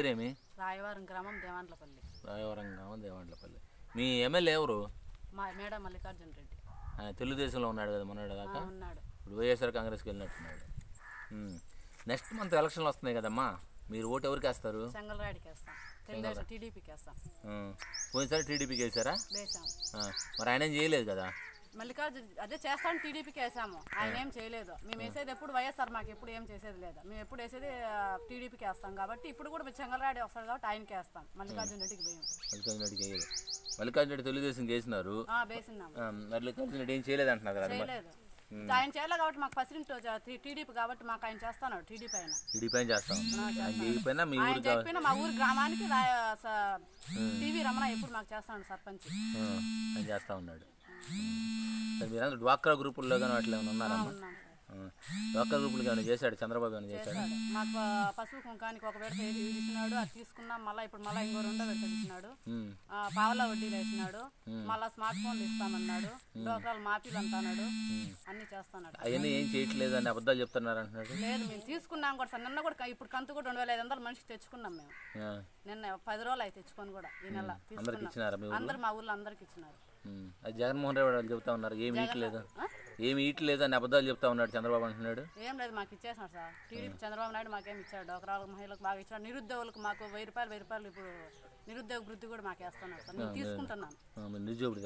పేరేమి? రాయవారం గ్రామం దేవాంట్లపల్లి రాయవరం గ్రామం దేవాండ్లపల్లి. మీ ఎమ్మెల్యే ఎవరు? మా మేడ మల్లికార్జున రెడ్డి. తెలుగుదేశంలో ఉన్నాడు కదా మొన్నటి దాకా? ఉన్నాడు. ఇప్పుడు వైఎస్ఆర్ కాంగ్రెస్కి వెళ్ళినట్టున్నాడు. నెక్స్ట్ మంత్ ఎలక్షన్లు వస్తున్నాయి కదమ్మా. మీరు ఓటు ఎవరికి వేస్తారు? చెంగల్రాడికి వేస్తాం. తెలుగుదేశం టీడీపీకి వేస్తాం. పోయినసారి టీడీపీకి వేసారా? మరి ఆయన ఏం చేయలేదు కదా? మల్లికార్జున అదే చేస్తాను టీడీపీకి వేసాము. ఆయన ఏం చేయలేదు. మేము వేసేది ఎప్పుడు వైఎస్ఆర్ మాకు ఎప్పుడు ఏం చేసేది లేదు. మేము ఎప్పుడు వేసేది టీడీపీకి వేస్తాం. కాబట్టి ఇప్పుడు కూడా చెంగల్రాడి వస్తాడు కాబట్టి ఆయనకి వేస్తాం. మల్లికార్జున రెడ్డికి భయం మల్లికార్జున రెడ్డికి వేయలేదు. మల్లికార్జున రెడ్డి తెలుగుదేశం ఆ, మల్లికార్జున రెడ్డి ఏం చేయలేదు అంటున్నారు ఆయన చేయలేదు కాబట్టి మాకు ఫస్ట్ టీడీపీ కాబట్టి మాకు ఆయన చేస్తాను టీడీపీ ఆయన. టీడీపీ ఆయన చేస్తాం. ఆయన మీ చెప్పిన ఊరి గ్రామానికి టీవీ రమణ ఎప్పుడు మాకు చేస్తాడు సర్పంచ్. ఆయన చేస్తా ఉన్నాడు. మీరందరూ డ్వాక్రా గ్రూపుల్లో కానీ వాటిలో ఏమైనా ఉన్నారమ్మా డ్వాక్రా గ్రూపులు ఏమైనా చేశాడు? చంద్రబాబు ఏమైనా చేశాడు. మాకు పసుపు కుంకానికి ఒక విడత ఇచ్చినాడు అది తీసుకున్నాం మళ్ళీ ఇప్పుడు మళ్ళీ ఇంకో రెండో విడత ఇచ్చినాడు ఆ, పావలా వడ్డీలు వేసినాడు. మళ్ళీ స్మార్ట్ ఫోన్లు ఇస్తామన్నాడు. డోక్రాలు మాఫీలు అంటున్నాడు. అన్ని చేస్తున్నాడు. అవన్నీ ఏం చేయట్లేదు అని అబద్ధాలు చెప్తున్నారు అంటున్నాడు. లేదు మేము తీసుకున్నాం కూడా సార్. నిన్న కూడా ఇప్పుడు కంతు కూడా రెండు వేల ఐదు వందలు మనిషికి తెచ్చుకున్నాం మేము. నిన్న పది రోజులు అయితే తెచ్చుకొని కూడా ఈ నెల అందరికి ఇచ్చినారా మీ ఊళ్ళో అందరు మా ఊర్లో అందరికి ఇచ్చినారు. జగన్మోహన్ రెడ్డి వాళ్ళు చెప్తా ఉన్నారు ఏమి ఇయట్లేదు ఆ? ఏమి ఇయట్లేదు అని అబద్ధాలు చెప్తా ఉన్నాడు చంద్రబాబు అంటున్నాడు? ఏం లేదు మాకు ఇచ్చేసినాడు సార్. టీడీపీ చంద్రబాబు నాయుడు మాకేం ఇచ్చాడు. డోకరాల మహిళలకు బాగా ఇచ్చాడు. నిరుద్యోగులకు మాకు వెయ్యి రూపాయలు వెయ్యి రూపాయలు ఇప్పుడు నిరుద్యోగ వృద్ధి కూడా మాకు వేస్తున్నాడు సార్. నేను తీసుకుంటున్నాను. నిరుద్యోగుడు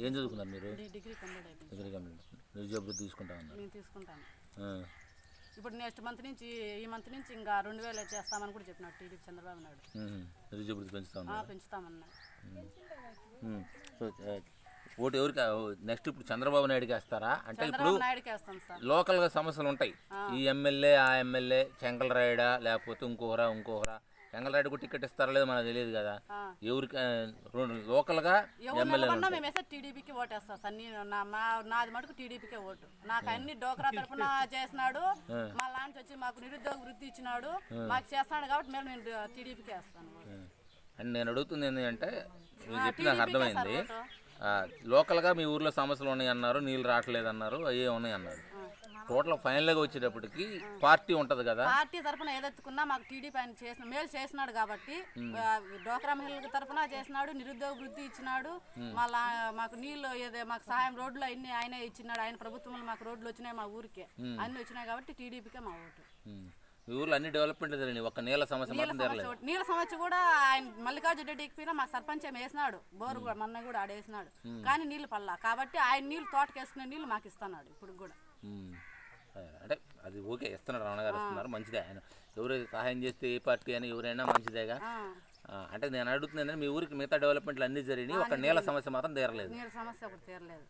ఏం చదువుకున్నారు మీరు? డిగ్రీ కంప్లీట్ అయిపోయింది డిగ్రీ కంప్లీట్ నిరుద్యోగుడు తీసుకుంటా ఉన్నారు. నేను తీసుకుంటాను. ఇప్పుడు నెక్స్ట్ మంత్ నుంచి ఈ మంత్ నుంచి ఇంకా రెండు వేలు చేస్తామని కూడా చెప్పినాడు టీడీపీ చంద్రబాబు నాయుడు. ఉమ్. నిరుద్యోగుడు పెంచుతా ఆ, ఉన్నారు. పెంచుతామన్నాడు ఉమ్. సో ఆ, ఓటు ఎవరికి నెక్స్ట్ ఇప్పుడు చంద్రబాబు నాయుడుకి వేస్తారా? అంటే ఇప్పుడు లోకల్గా సమస్యలు ఉంటాయి. ఈ ఎమ్మెల్యే ఆ ఎమ్మెల్యే చెంగలరాయుడా లేకపోతే ఇంకొకరా ఇంకొకరా. చెంగలరాయుడు కూడా టికెట్ ఇస్తారా లేదో మనకు తెలియదు కదా. ఎవరికి లోకల్గా వేస్తే టీడీపీకి ఓటేస్తాం సార్. నేను నా మా- నాది మటుకు టీడీపీకే ఓటు. నాకు అన్ని డోక్రా తరఫున చేసినాడు. మా లాంటి వచ్చి మాకు నిరుద్యోగ వృద్ధి ఇచ్చినాడు. మాకు చేస్తున్నాడు కాబట్టి మేము నేను టీడీపీకి వేస్తాను. ఓటు. అండ్ నేను అడుగుతుంది ఏంటంటే చెప్పిన నాకు అర్థమైంది. లోకల్గా మీ ఊర్లో సమస్యలు ఉన్నాయి అన్నారు నీళ్ళు రావట్లేదు అన్నారు అవి ఉన్నాయి అన్నారు టోటల్ ఫైనల్గా వచ్చేటప్పటికి పార్టీ ఉంటుంది కదా. పార్టీ తరఫున ఏదెత్తుకున్నా మాకు టీడీపీ ఆయన చేసిన మేలు చేసినాడు కాబట్టి డోక్రా మహిళల తరఫున చేసినాడు నిరుద్యోగ వృద్ధి ఇచ్చినాడు. మళ్ళా మాకు నీళ్ళు ఏదో మాకు సహాయం రోడ్లు అన్ని ఆయనే ఇచ్చినాడు. ఆయన ప్రభుత్వంలో మాకు రోడ్లు వచ్చినాయి మా ఊరికే. అన్ని వచ్చినాయి కాబట్టి టీడీపీకే మా ఓటు. మీ ఊర్లో అన్ని డెవలప్మెంట్ జరిగినాయి. ఒక్క నీళ్ళ సమస్య మాత్రం నీళ్ళ సమస్య కూడా ఆయన మల్లికార్జున రెడ్డి ఎక్కిపోయినా మా సర్పంచ్ వేసినాడు. బోరు కూడా మొన్న కూడా ఆడేసినాడు. కానీ నీళ్ళు పల్లా కాబట్టి ఆయన నీళ్ళు తోటకి వేసుకునే నీళ్ళు మాకు ఇస్తున్నాడు ఇప్పుడు కూడా. అంటే అది ఓకే ఇస్తున్నారు రమణ గారు ఇస్తున్నారు మంచిదే. ఆయన ఎవరు సహాయం చేస్తే ఏ పార్టీ అని ఎవరైనా మంచిదేగా. అంటే నేను అడుగుతుంది ఏంటంటే మీ ఊరికి మిగతా డెవలప్మెంట్లు అన్ని జరిగినాయి. ఒక నీళ్ళ సమస్య మాత్రం తీరలేదు. నీళ్ళ సమస్య ఒకటి తీరలేదు.